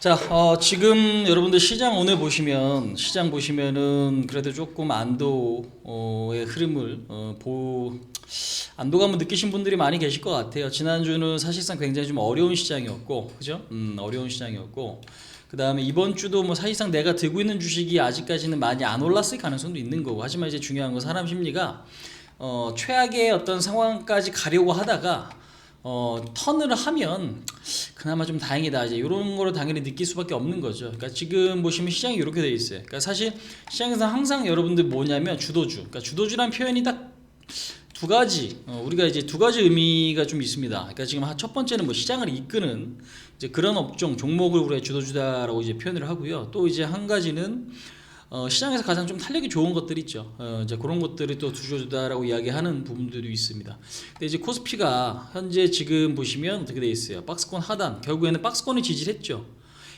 자, 어, 지금 여러분들 시장 오늘 보시면 시장 보시면은 그래도 조금 안도의 흐름을 어, 보 안도감을 느끼신 분들이 많이 계실 것 같아요. 지난주는 사실상 굉장히 좀 어려운 시장이었고, 그죠? 음, 어려운 시장이었고, 그 다음에 이번 주도 뭐 사실상 내가 들고 있는 주식이 아직까지는 많이 안 올랐을 가능성도 있는 거고, 하지만 이제 중요한 건 사람 심리가 어, 최악의 어떤 상황까지 가려고 하다가 어, 턴을 하면 그나마 좀 다행이다. 이제 이런 거를 당연히 느낄 수밖에 없는 거죠. 그러니까 지금 보시면 시장이 이렇게 돼 있어요. 그러니까 사실 시장에서 항상 여러분들 뭐냐면 주도주. 그러니까 주도주란 표현이 딱 두 가지 어, 우리가 이제 두 가지 의미가 좀 있습니다. 그러니까 지금 한첫 번째는 뭐 시장을 이끄는 이제 그런 업종 종목을 우리가 주도주다라고 이제 표현을 하고요. 또 이제 한 가지는 어, 시장에서 가장 좀 탄력이 좋은 것들 있죠. 어, 이제 그런 것들이 또 주도주다라고 이야기하는 부분들이 있습니다. 근데 이제 코스피가 현재 지금 보시면 어떻게 돼 있어요? 박스권 하단 결국에는 박스권이 지지했죠.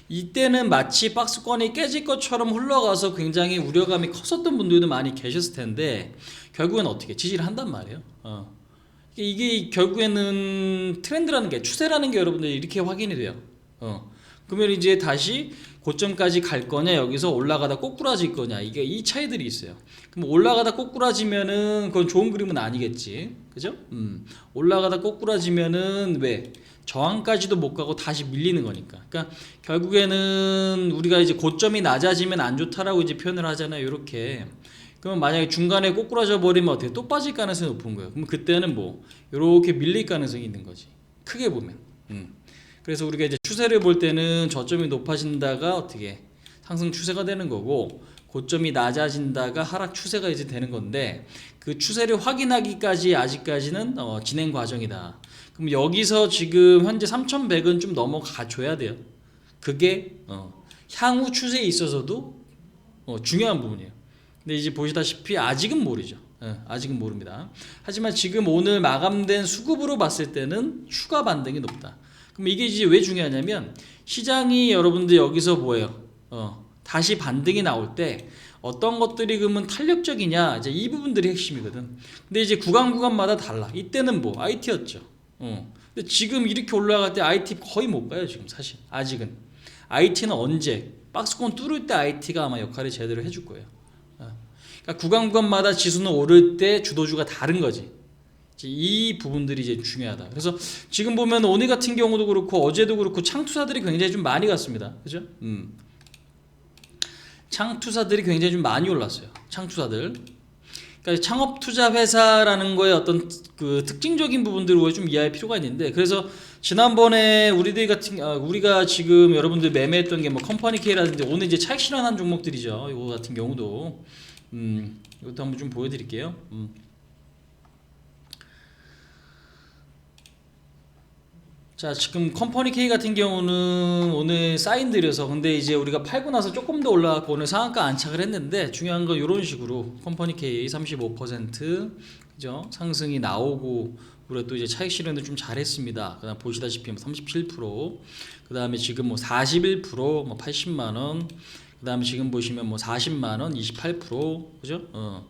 이때는 마치 박스권이 깨질 것처럼 흘러가서 굉장히 우려감이 컸었던 분들도 많이 계셨을 텐데 결국엔 어떻게 지지를 한단 말이에요. 어. 이게 결국에는 트렌드라는 게 추세라는 게 여러분들 이렇게 확인이 돼요. 어. 그러면 이제 다시 고점까지 갈 거냐 여기서 올라가다 꼬꾸라질 거냐 이게 이 차이들이 있어요. 그럼 올라가다 꼬꾸라지면은 그건 좋은 그림은 아니겠지, 그죠? 음. 올라가다 꼬꾸라지면은 왜 저항까지도 못 가고 다시 밀리는 거니까. 그러니까 결국에는 우리가 이제 고점이 낮아지면 안 좋다라고 이제 표현을 하잖아요. 이렇게. 그러면 만약에 중간에 꼬꾸라져 버리면 어떻게 또 빠질 가능성이 높은 거예요. 그럼 그때는 뭐 이렇게 밀릴 가능성이 있는 거지. 크게 보면. 음. 그래서 우리가 이제 추세를 볼 때는 저점이 높아진다가 어떻게 상승 추세가 되는 거고 고점이 낮아진다가 하락 추세가 이제 되는 건데 그 추세를 확인하기까지 아직까지는 어, 진행 과정이다. 그럼 여기서 지금 현재 3,100은 좀 넘어가 줘야 돼요. 그게 어, 향후 추세에 있어서도 어, 중요한 부분이에요. 근데 이제 보시다시피 아직은 모르죠. 예, 아직은 모릅니다. 하지만 지금 오늘 마감된 수급으로 봤을 때는 추가 반등이 높다. 그럼 이게 이제 왜 중요하냐면 시장이 여러분들 여기서 뭐예요? 어, 다시 반등이 나올 때 어떤 것들이 그러면 탄력적이냐 이제 이 부분들이 핵심이거든. 근데 이제 구간 구간마다 달라. 이때는 뭐 IT였죠. 어. 근데 지금 이렇게 올라갈 때 IT 거의 못 봐요 지금 사실 아직은. IT는 언제 박스권 뚫을 때 IT가 아마 역할을 제대로 해줄 거예요. 어. 그러니까 구간 구간마다 지수는 오를 때 주도주가 다른 거지. 이 부분들이 이제 중요하다. 그래서 지금 보면 오늘 같은 경우도 그렇고 어제도 그렇고 창투사들이 굉장히 좀 많이 갔습니다. 그죠? 음. 창투사들이 굉장히 좀 많이 올랐어요. 창투사들. 그러니까 창업 투자 회사라는 거에 어떤 그 특징적인 부분들을 좀 이해할 필요가 있는데 그래서 지난번에 우리들 같은 아, 우리가 지금 여러분들 매매했던 게 뭐 컴퍼니 K라든지 오늘 이제 차익 실현한 종목들이죠. 이거 같은 경우도 음, 이것도 한번 좀 보여드릴게요. 음. 자 지금 컴퍼니 K 같은 경우는 오늘 사인 들여서 근데 이제 우리가 팔고 나서 조금 더 올라갔고 오늘 상한가 안착을 했는데 중요한 건 이런 식으로 컴퍼니 K 35% 그죠 상승이 나오고 우리가 또 이제 차익 실현을 좀 잘했습니다. 그다음 보시다시피 37%, 그다음에 지금 뭐 41%, 뭐 80만 원, 그다음에 지금 보시면 뭐 40만 원, 28% 그죠? 어.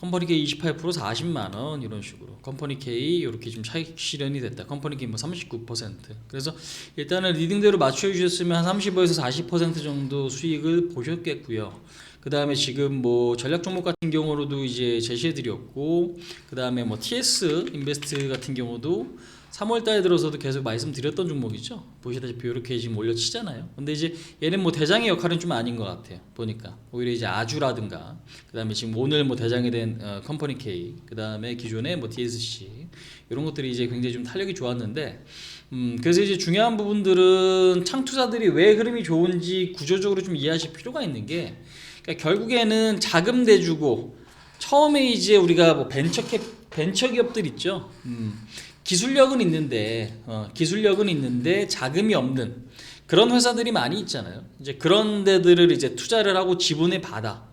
컴퍼니 K 28% 40만 원 이런 식으로 컴퍼니 K 이렇게 좀 차익 실현이 됐다. 컴퍼니 K 뭐 39%. 그래서 일단은 리딩대로 맞춰 주셨으면 한 35에서 40% 정도 수익을 보셨겠고요. 그 다음에 지금 뭐 전략 종목 같은 경우로도 이제 제시해 드렸고, 그 다음에 뭐 TS 인베스트 같은 경우도 3월 달에 들어서도 계속 말씀드렸던 종목이죠. 보시다시피 이렇게 지금 올려치잖아요. 근데 이제 얘는 뭐 대장의 역할은 좀 아닌 것 같아요. 보니까 오히려 이제 아주라든가 그다음에 지금 오늘 뭐 대장이 된 어, 컴퍼니 K 그다음에 기존의 뭐 DSC 이런 것들이 이제 굉장히 좀 탄력이 좋았는데 음 그래서 이제 중요한 부분들은 창투자들이 왜 흐름이 좋은지 구조적으로 좀 이해하실 필요가 있는 게 그러니까 결국에는 자금 대주고 처음에 이제 우리가 뭐 벤처 캡 벤처 기업들 있죠. 음. 기술력은 있는데 어, 기술력은 있는데 자금이 없는 그런 회사들이 많이 있잖아요. 이제 그런 데들을 이제 투자를 하고 지분을 받아.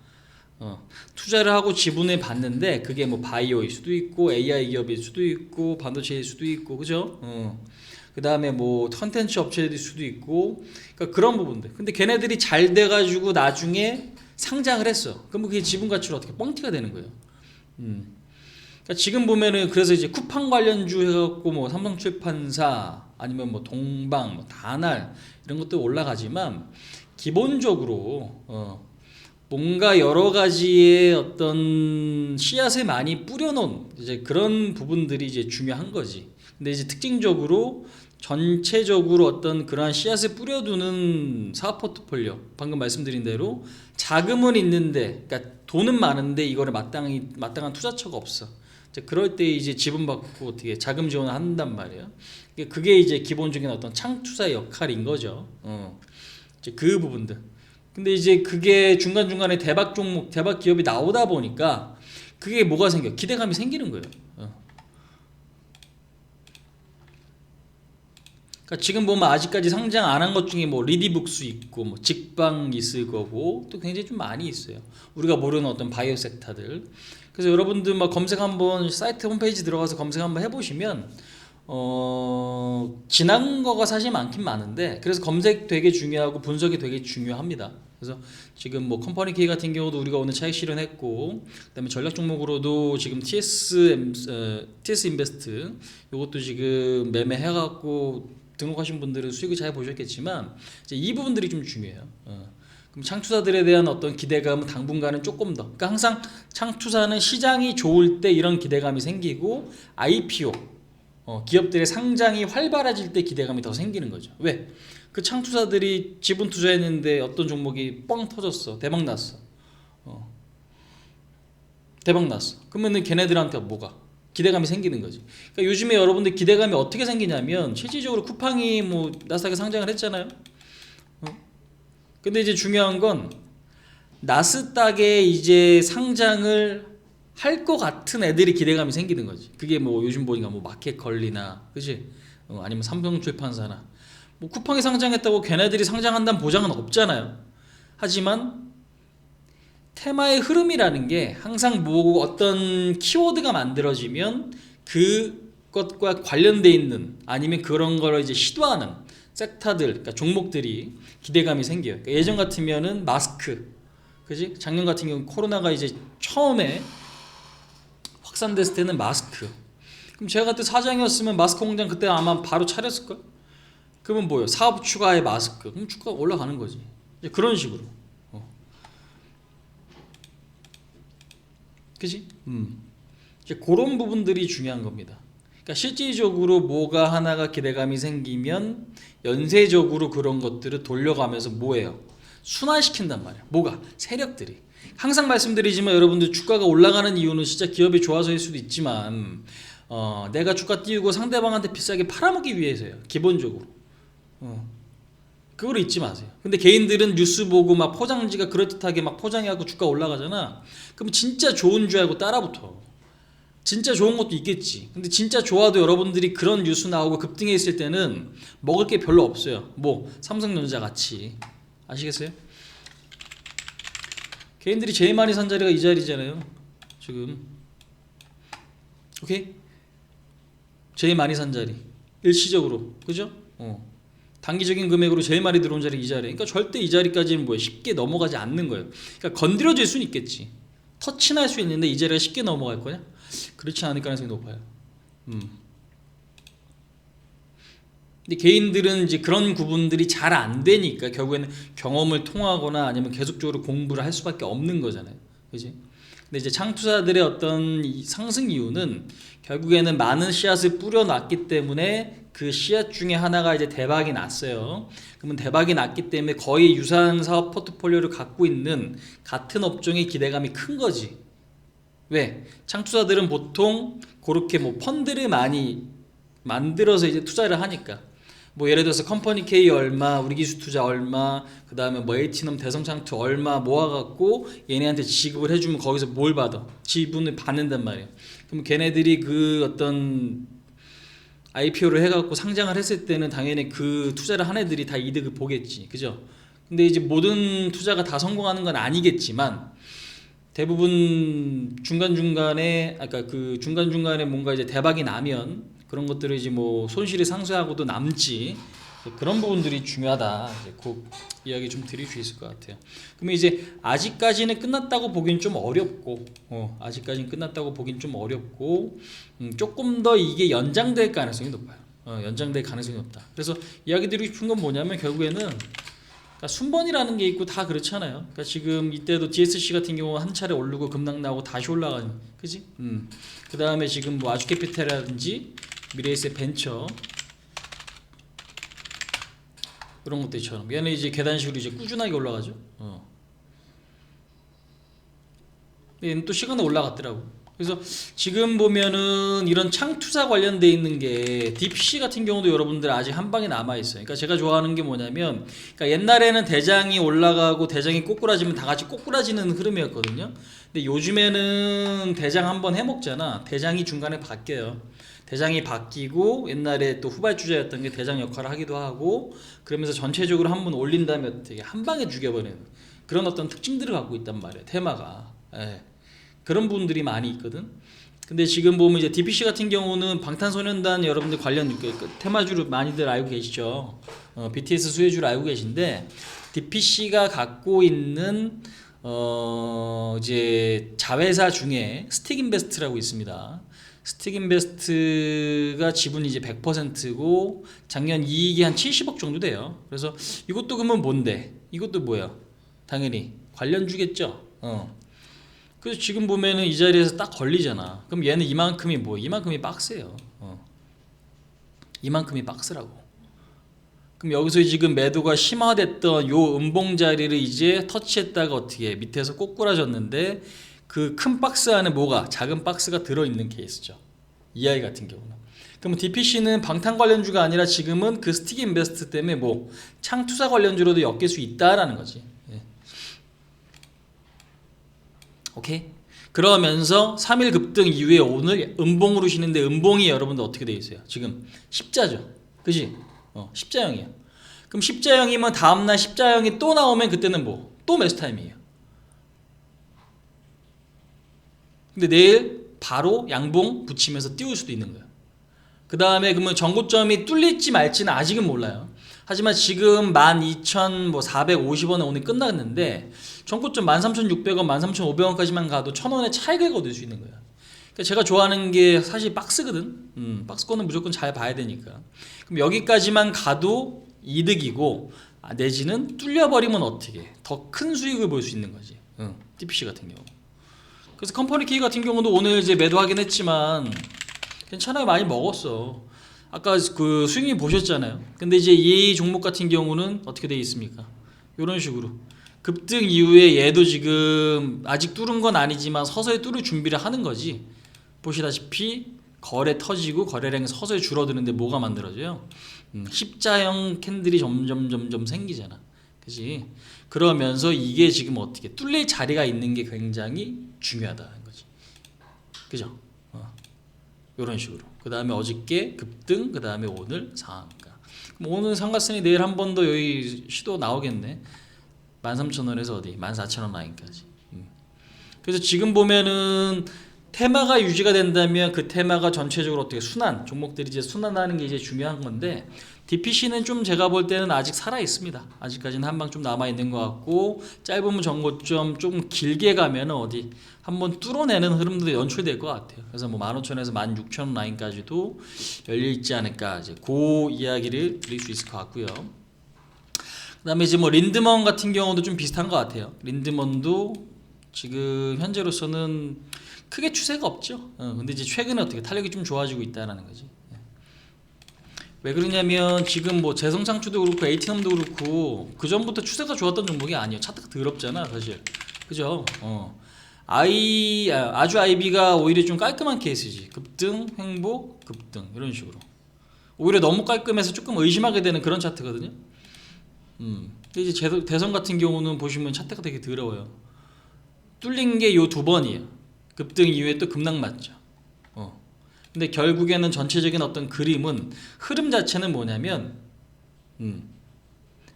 어, 투자를 하고 지분을 받는데 그게 뭐 바이오일 수도 있고 AI 기업일 수도 있고 반도체일 수도 있고 그죠? 어. 그 다음에 뭐 컨텐츠 업체일 수도 있고 그러니까 그런 부분들. 근데 걔네들이 잘 돼가지고 나중에 상장을 했어. 그럼 그게 지분 가치로 어떻게 뻥튀가 되는 거예요. 음. 그러니까 지금 보면은 그래서 이제 쿠팡 관련주 해갖고 뭐 삼성출판사 아니면 뭐 동방, 뭐 다날 이런 것도 올라가지만 기본적으로 어, 뭔가 여러 가지의 어떤 씨앗을 많이 뿌려놓은 이제 그런 부분들이 이제 중요한 거지. 근데 이제 특징적으로 전체적으로 어떤 그러한 씨앗을 뿌려두는 사업 포트폴리오 방금 말씀드린 대로 자금은 있는데 그러니까 돈은 많은데 이거를 마땅히 마땅한 투자처가 없어. 그럴 때 이제 지분 받고 어떻게 자금 지원을 한단 말이에요. 그게 이제 기본적인 어떤 창투사 역할인 거죠. 어. 이제 그 부분들. 근데 이제 그게 중간 중간에 대박 종목, 대박 기업이 나오다 보니까 그게 뭐가 생겨? 기대감이 생기는 거예요. 어. 그러니까 지금 보면 아직까지 상장 안 한 것 중에 뭐 리디북스 있고 뭐 직방 있을 거고 또 굉장히 좀 많이 있어요. 우리가 모르는 어떤 바이오 섹터들. 그래서 여러분들 막 검색 한번 사이트 홈페이지 들어가서 검색 한번 해보시면 어 지난 거가 사실 많긴 많은데 그래서 검색 되게 중요하고 분석이 되게 중요합니다. 그래서 지금 뭐 컴퍼니 K 같은 경우도 우리가 오늘 차익 실현했고 그다음에 전략 종목으로도 지금 TS 어, TS 인베스트 요것도 지금 매매해 갖고 등록하신 분들은 수익을 잘 보셨겠지만 이제 이 부분들이 좀 중요해요. 어. 그럼 창투사들에 대한 어떤 기대감은 당분간은 조금 더. 그러니까 항상 창투사는 시장이 좋을 때 이런 기대감이 생기고 IPO 어, 기업들의 상장이 활발해질 때 기대감이 더 생기는 거죠. 왜? 그 창투사들이 지분 투자했는데 어떤 종목이 뻥 터졌어. 대박 났어. 어. 대박 났어. 그러면은 걔네들한테 뭐가? 기대감이 생기는 거지. 그러니까 요즘에 여러분들 기대감이 어떻게 생기냐면 실질적으로 쿠팡이 뭐 나스닥에 상장을 했잖아요. 어? 근데 이제 중요한 건 나스닥에 이제 상장을 할 것 같은 애들이 기대감이 생기는 거지. 그게 뭐 요즘 보니까 뭐 마켓컬리나 그지? 어, 아니면 삼성출판사나 뭐 쿠팡이 상장했다고 걔네들이 상장한다는 보장은 없잖아요. 하지만 테마의 흐름이라는 게 항상 뭐 어떤 키워드가 만들어지면 그것과 관련돼 있는 아니면 그런 걸 이제 시도하는 섹터들, 그러니까 종목들이 기대감이 생겨요. 그러니까 예전 같으면은 마스크, 그지? 작년 같은 경우 코로나가 이제 처음에 확산됐을 때는 마스크. 그럼 제가 그때 사장이었으면 마스크 공장 그때 아마 바로 차렸을 걸. 그러면 뭐요? 사업 추가에 마스크. 그럼 주가 올라가는 거지. 그런 식으로. 어. 그지? 음. 이제 그런 부분들이 중요한 겁니다. 그러니까 실질적으로 뭐가 하나가 기대감이 생기면 연쇄적으로 그런 것들을 돌려가면서 뭐예요? 순환시킨단 말이야. 뭐가? 세력들이. 항상 말씀드리지만 여러분들 주가가 올라가는 이유는 진짜 기업이 좋아서일 수도 있지만 어, 내가 주가 띄우고 상대방한테 비싸게 팔아먹기 위해서예요. 기본적으로. 어. 그걸 잊지 마세요. 근데 개인들은 뉴스 보고 막 포장지가 그럴듯하게 막 포장해갖고 주가 올라가잖아. 그럼 진짜 좋은 줄 알고 따라붙어. 진짜 좋은 것도 있겠지. 근데 진짜 좋아도 여러분들이 그런 뉴스 나오고 급등해 있을 때는 먹을 게 별로 없어요. 뭐 삼성전자 같이 아시겠어요? 개인들이 제일 많이 산 자리가 이 자리잖아요. 지금 오케이? 제일 많이 산 자리 일시적으로 그죠? 어. 단기적인 금액으로 제일 많이 들어온 자리 이 자리. 그러니까 절대 이 자리까지는 뭐야 쉽게 넘어가지 않는 거예요. 그러니까 건드려질 수는 있겠지. 터치날 수 있는데 이 자리가 쉽게 넘어갈 거냐? 그렇지 않을 가능성이 높아요. 음. 근데 개인들은 이제 그런 구분들이 잘 안 되니까 결국에는 경험을 통하거나 아니면 계속적으로 공부를 할 수밖에 없는 거잖아요. 그지? 근데 이제 창투사들의 어떤 이 상승 이유는 결국에는 많은 씨앗을 뿌려놨기 때문에 그 씨앗 중에 하나가 이제 대박이 났어요. 그러면 대박이 났기 때문에 거의 유사한 사업 포트폴리오를 갖고 있는 같은 업종의 기대감이 큰 거지. 왜? 창투사들은 보통 그렇게 뭐 펀드를 많이 만들어서 이제 투자를 하니까 뭐 예를 들어서 컴퍼니 K 얼마, 우리 기술 투자 얼마, 그 다음에 뭐 에이티넘 대성창투 얼마 모아갖고 얘네한테 지급을 해주면 거기서 뭘 받아? 지분을 받는단 말이에요. 그럼 걔네들이 그 어떤 IPO를 해갖고 상장을 했을 때는 당연히 그 투자를 한 애들이 다 이득을 보겠지, 그죠? 근데 이제 모든 투자가 다 성공하는 건 아니겠지만 대부분 중간 중간에 아까 그 중간 중간에 뭔가 이제 대박이 나면 그런 것들을 이제 뭐 손실이 상쇄하고도 남지 그런 부분들이 중요하다. 이제 그 이야기 좀 드릴 수 있을 것 같아요. 그러면 이제 아직까지는 끝났다고 보기는 좀 어렵고, 어, 아직까지는 끝났다고 보기는 좀 어렵고, 음, 조금 더 이게 연장될 가능성이 높아요. 어, 연장될 가능성이 없다. 그래서 이야기 드리고 싶은 건 뭐냐면 결국에는 그러니까 순번이라는 게 있고 다 그렇잖아요. 그러니까 지금 이때도 DSC 같은 경우 한 차례 오르고 급락 나고 다시 올라가는, 그지? 음. 그 다음에 지금 뭐 아주캐피탈이라든지 미래에셋 벤처 그런 것들처럼 얘는 이제 계단식으로 이제 꾸준하게 올라가죠. 어. 얘는 또 시간에 올라갔더라고. 그래서 지금 보면은 이런 창투사 관련돼 있는 게 딥시 같은 경우도 여러분들 아직 한 방에 남아 있어요. 그러니까 제가 좋아하는 게 뭐냐면, 그러니까 옛날에는 대장이 올라가고 대장이 꼬꾸라지면 다 같이 꼬꾸라지는 흐름이었거든요. 근데 요즘에는 대장 한번 해 먹잖아. 대장이 중간에 바뀌어요. 대장이 바뀌고 옛날에 또 후발주자였던 게 대장 역할을 하기도 하고 그러면서 전체적으로 한 번 올린 다음에 어떻게 한 방에 죽여버리는 그런 어떤 특징들을 갖고 있단 말이에요. 테마가. 예. 그런 분들이 많이 있거든. 근데 지금 보면 이제 DPC 같은 경우는 방탄소년단 여러분들 관련 그, 그 테마주를 많이들 알고 계시죠. 어, BTS 수혜주를 알고 계신데 DPC가 갖고 있는 어 이제 자회사 중에 스틱 인베스트라고 있습니다. 스틱 인베스트가 지분이 이제 100%고 작년 이익이 한 70억 정도 돼요. 그래서 이것도 그러면 뭔데? 이것도 뭐야? 당연히 관련 주겠죠. 어. 그래서 지금 보면은 이 자리에서 딱 걸리잖아. 그럼 얘는 이만큼이 뭐? 이만큼이 박스예요. 어. 이만큼이 박스라고. 그럼 여기서 지금 매도가 심화됐던 요 음봉 자리를 이제 터치했다가 어떻게 해? 밑에서 꼬꾸라졌는데 그 큰 박스 안에 뭐가 작은 박스가 들어 있는 케이스죠. 이 아이 같은 경우는. 그럼 DPC는 방탄 관련주가 아니라 지금은 그 스틱 인베스트 때문에 뭐 창투사 관련주로도 엮일 수 있다라는 거지. 예. 오케이. 그러면서 3일 급등 이후에 오늘 음봉으로 쉬는데 음봉이 여러분들 어떻게 돼 있어요? 지금 십자죠. 그지? 어, 십자형이에요. 그럼 십자형이면 다음날 십자형이 또 나오면 그때는 뭐? 또 매수 타임이에요. 근데 내일 바로 양봉 붙이면서 띄울 수도 있는 거예요. 그 다음에 그러면 전고점이 뚫릴지 말지는 아직은 몰라요. 하지만 지금 12,450원에 오늘 끝났는데 전고점 13,600원, 13,500원까지만 가도 1,000원의 차익을 얻을 수 있는 거예요. 그러니까 제가 좋아하는 게 사실 박스거든. 음, 박스권은 무조건 잘 봐야 되니까. 그럼 여기까지만 가도 이득이고 아, 내지는 뚫려버리면 어떻게 더 큰 수익을 볼 수 있는 거지. 응, TPC 같은 경우. 그래서 컴퍼니 K 같은 경우도 오늘 이제 매도하긴 했지만 괜찮아요 많이 먹었어. 아까 그 수익률 보셨잖아요. 근데 이제 이 종목 같은 경우는 어떻게 되어 있습니까? 이런 식으로 급등 이후에 얘도 지금 아직 뚫은 건 아니지만 서서히 뚫을 준비를 하는 거지. 보시다시피 거래 터지고 거래량이 서서히 줄어드는데 뭐가 만들어져요? 음, 십자형 캔들이 점점 점점 생기잖아. 그지? 그러면서 이게 지금 어떻게 뚫릴 자리가 있는 게 굉장히 중요하다는 거지. 그죠? 어. 이런 식으로. 그 다음에 어저께 급등, 그 다음에 오늘 상한가. 오늘 상가선이 내일 한 번 더 여기 시도 나오겠네. 13,000원에서 어디? 14,000원 라인까지. 음. 그래서 지금 보면은 테마가 유지가 된다면 그 테마가 전체적으로 어떻게 순환 종목들이 이제 순환하는 게 이제 중요한 건데 DPC는 좀 제가 볼 때는 아직 살아 있습니다. 아직까지는 한 방 좀 남아 있는 것 같고 짧으면 전고점 좀 길게 가면 어디 한번 뚫어내는 흐름도 연출될 것 같아요. 그래서 뭐 15,000에서 16,000 라인까지도 열려 있지 않을까 이제 그 이야기를 드릴 수 있을 것 같고요. 그다음에 이제 뭐 린드먼 같은 경우도 좀 비슷한 것 같아요. 린드먼도 지금 현재로서는 크게 추세가 없죠. 어, 근데 이제 최근에 어떻게 탄력이 좀 좋아지고 있다라는 거지. 예. 왜 그러냐면 지금 뭐 재성창추도 그렇고 에이티넘도 그렇고 그 전부터 추세가 좋았던 종목이 아니에요. 차트가 더럽잖아 사실. 그죠? 어. 아이 아, 아주 아이비가 오히려 좀 깔끔한 케이스지. 급등, 횡보, 급등 이런 식으로. 오히려 너무 깔끔해서 조금 의심하게 되는 그런 차트거든요. 음. 근데 이제 재- 대선 같은 경우는 보시면 차트가 되게 더러워요. 뚫린 게 요 두 번이에요. 급등 이후에 또 급락 맞죠. 어. 근데 결국에는 전체적인 어떤 그림은 흐름 자체는 뭐냐면 음.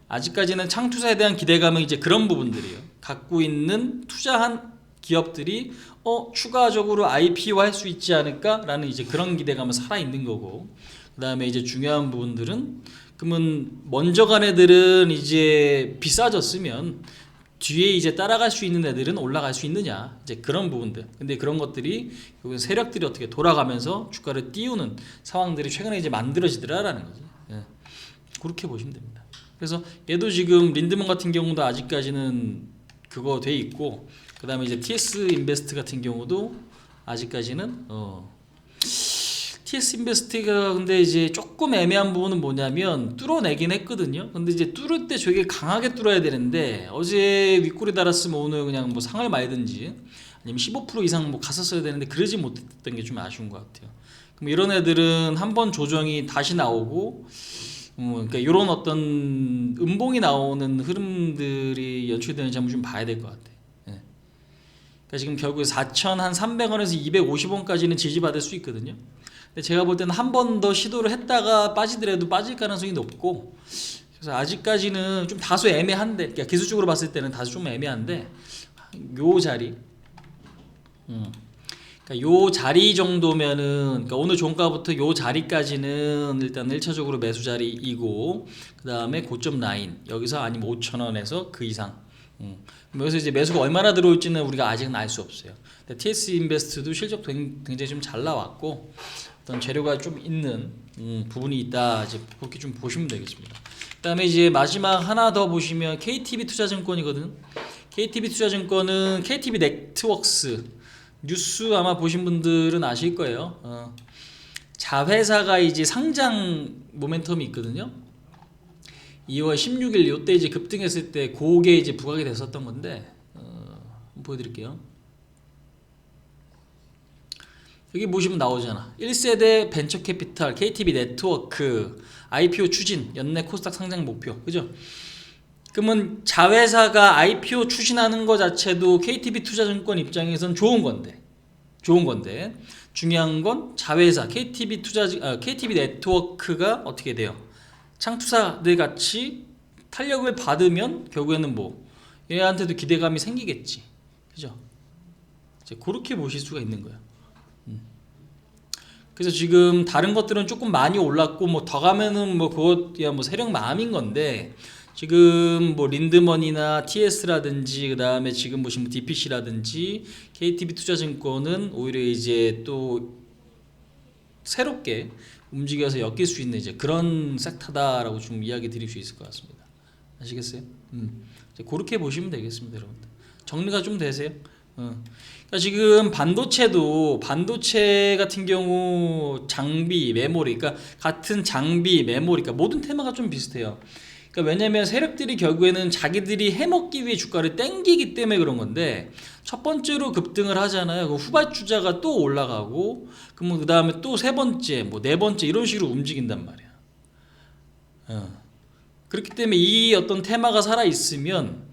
아직까지는 창투사에 대한 기대감은 이제 그런 부분들이에요. 갖고 있는 투자한 기업들이 어 추가적으로 IP화 할 수 있지 않을까라는 이제 그런 기대감은 살아 있는 거고 그다음에 이제 중요한 부분들은 그러면 먼저 간 애들은 이제 비싸졌으면 뒤에 이제 따라갈 수 있는 애들은 올라갈 수 있느냐. 이제 그런 부분들. 근데 그런 것들이 세력들이 어떻게 돌아가면서 주가를 띄우는 상황들이 최근에 이제 만들어지더라라는 거지. 예. 그렇게 보시면 됩니다. 그래서 얘도 지금 린드먼 같은 경우도 아직까지는 그거 돼 있고 그 다음에 이제 TS 인베스트 같은 경우도 아직까지는 어 TS 인베스트가 근데 이제 조금 애매한 부분은 뭐냐면 뚫어내긴 했거든요. 근데 이제 뚫을 때 되게 강하게 뚫어야 되는데 어제 윗골이 달았으면 오늘 그냥 뭐 상을 말든지 아니면 15% 이상 뭐 갔었어야 되는데 그러지 못했던 게 좀 아쉬운 것 같아요. 그럼 이런 애들은 한 번 조정이 다시 나오고 음, 그러니까 이런 어떤 음봉이 나오는 흐름들이 연출되는지 한번 좀 봐야 될 것 같아요. 예. 그러니까 지금 결국에 4,300원에서 250원까지는 지지받을 수 있거든요. 근데 제가 볼 때는 한 번 더 시도를 했다가 빠지더라도 빠질 가능성이 높고 그래서 아직까지는 좀 다소 애매한데 그러니까 기술적으로 봤을 때는 다소 좀 애매한데 요 자리 음. 그러니까 요 자리 정도면은 그러니까 오늘 종가부터 요 자리까지는 일단 1차적으로 매수 자리이고 그 다음에 고점 라인 여기서 아니면 5,000원에서 그 이상 음. 여기서 이제 매수가 얼마나 들어올지는 우리가 아직은 알 수 없어요. TS 인베스트도 실적 굉장히 좀 잘 나왔고 어떤 재료가 좀 있는 음, 부분이 있다. 이제 그렇게 좀 보시면 되겠습니다. 그다음에 이제 마지막 하나 더 보시면 KTB 투자증권이거든. KTB 투자증권은 KTB 네트워크스 뉴스 아마 보신 분들은 아실 거예요. 어. 자회사가 이제 상장 모멘텀이 있거든요. 2월 16일 요때 이제 급등했을 때 그게 이제 부각이 됐었던 건데 어, 보여드릴게요. 여기 보시면 나오잖아. 1세대 벤처 캐피탈, KTB 네트워크, IPO 추진, 연내 코스닥 상장 목표. 그죠? 그러면 자회사가 IPO 추진하는 것 자체도 KTB 투자증권 입장에선 좋은 건데. 좋은 건데. 중요한 건 자회사 KTB 투자 아, KTB 네트워크가 어떻게 돼요? 창투사들 같이 탄력을 받으면 결국에는 뭐 얘한테도 기대감이 생기겠지. 그죠? 이제 그렇게 보실 수가 있는 거예요. 그래서 지금 다른 것들은 조금 많이 올랐고 뭐 더 가면은 뭐 그것이야 뭐 세력 마음인 건데 지금 뭐 린드먼이나 TS라든지 그다음에 지금 보시면 DPC라든지 KTB 투자증권은 오히려 이제 또 새롭게 움직여서 엮일 수 있는 이제 그런 섹터다라고 좀 이야기 드릴 수 있을 것 같습니다. 아시겠어요? 음. 그렇게 보시면 되겠습니다, 여러분들. 정리가 좀 되세요? 어. 지금 반도체도 반도체 같은 경우 장비, 메모리, 그러니까 같은 장비, 메모리, 그러니까 모든 테마가 좀 비슷해요. 그러니까 왜냐면 세력들이 결국에는 자기들이 해먹기 위해 주가를 땡기기 때문에 그런 건데 첫 번째로 급등을 하잖아요. 그 후발주자가 또 올라가고 그러면 그 다음에 또 세 번째, 뭐 네 번째 이런 식으로 움직인단 말이야. 어. 그렇기 때문에 이 어떤 테마가 살아 있으면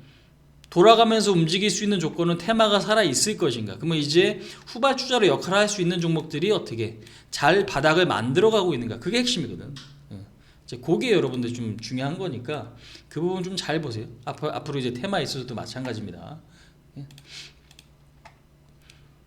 돌아가면서 움직일 수 있는 조건은 테마가 살아 있을 것인가? 그러면 이제 후발주자로 역할을 할 수 있는 종목들이 어떻게 잘 바닥을 만들어가고 있는가? 그게 핵심이거든. 어. 이제 그게 여러분들 좀 중요한 거니까 그 부분 좀 잘 보세요. 앞으로, 앞으로 이제 테마에 있어서도 마찬가지입니다. 예.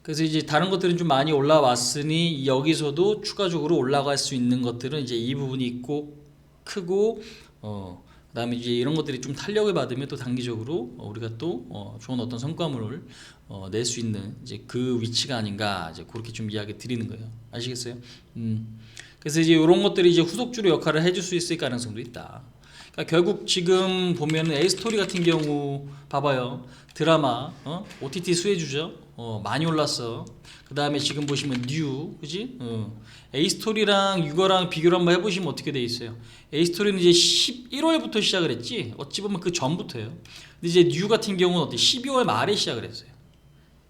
그래서 이제 다른 것들은 좀 많이 올라왔으니 여기서도 추가적으로 올라갈 수 있는 것들은 이제 이 부분이 있고 크고 어 그다음에 이제 이런 것들이 좀 탄력을 받으면 또 단기적으로 어, 우리가 또 어, 좋은 어떤 성과물을 어, 낼 수 있는 이제 그 위치가 아닌가 이제 그렇게 좀 이야기 드리는 거예요. 아시겠어요? 음. 그래서 이제 이런 것들이 이제 후속주로 역할을 해줄 수 있을 가능성도 있다. 그러니까 결국 지금 보면은 A 스토리 같은 경우 봐봐요 드라마 어? OTT 수혜주죠. 어, 많이 올랐어. 그 다음에 지금 보시면 뉴, 그지? 어. A 스토리랑 유거랑 비교를 한번 해보시면 어떻게 돼 있어요? A 스토리는 이제 11월부터 시작을 했지. 어찌 보면 그 전부터예요. 근데 이제 뉴 같은 경우는 어때? 12월 말에 시작을 했어요.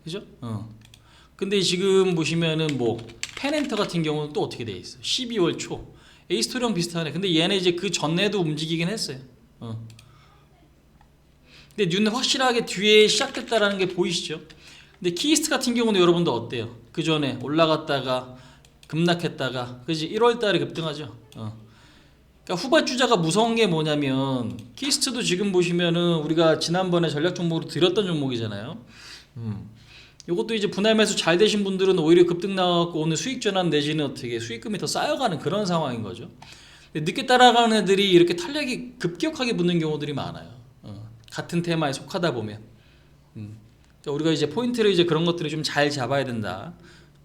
그죠? 어. 근데 지금 보시면은 뭐 펜엔터 같은 경우는 또 어떻게 돼 있어? 12월 초. A 스토리랑 비슷하네. 근데 얘네 이제 그 전에도 움직이긴 했어요. 어. 근데 뉴는 확실하게 뒤에 시작됐다라는 게 보이시죠? 근데 키스트 같은 경우는 여러분들 어때요? 그 전에 올라갔다가 급락했다가 그지 1월 달에 급등하죠. 어. 그러니까 후발주자가 무서운 게 뭐냐면 키스트도 지금 보시면은 우리가 지난번에 전략 종목으로 들었던 종목이잖아요. 음. 이것도 이제 분할 매수 잘 되신 분들은 오히려 급등 나왔고 오늘 수익 전환 내지는 어떻게 수익금이 더 쌓여가는 그런 상황인 거죠. 늦게 따라가는 애들이 이렇게 탄력이 급격하게 붙는 경우들이 많아요. 어. 같은 테마에 속하다 보면 음. 그러니까 우리가 이제 포인트를 이제 그런 것들을 좀 잘 잡아야 된다.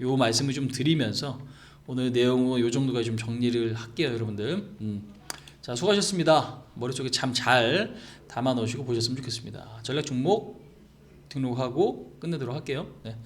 요 말씀을 좀 드리면서 오늘 내용은 요 정도까지 좀 정리를 할게요, 여러분들. 음. 자, 수고하셨습니다. 머릿속에 참 잘 담아 놓으시고 보셨으면 좋겠습니다. 전략 종목 등록하고 끝내도록 할게요. 네.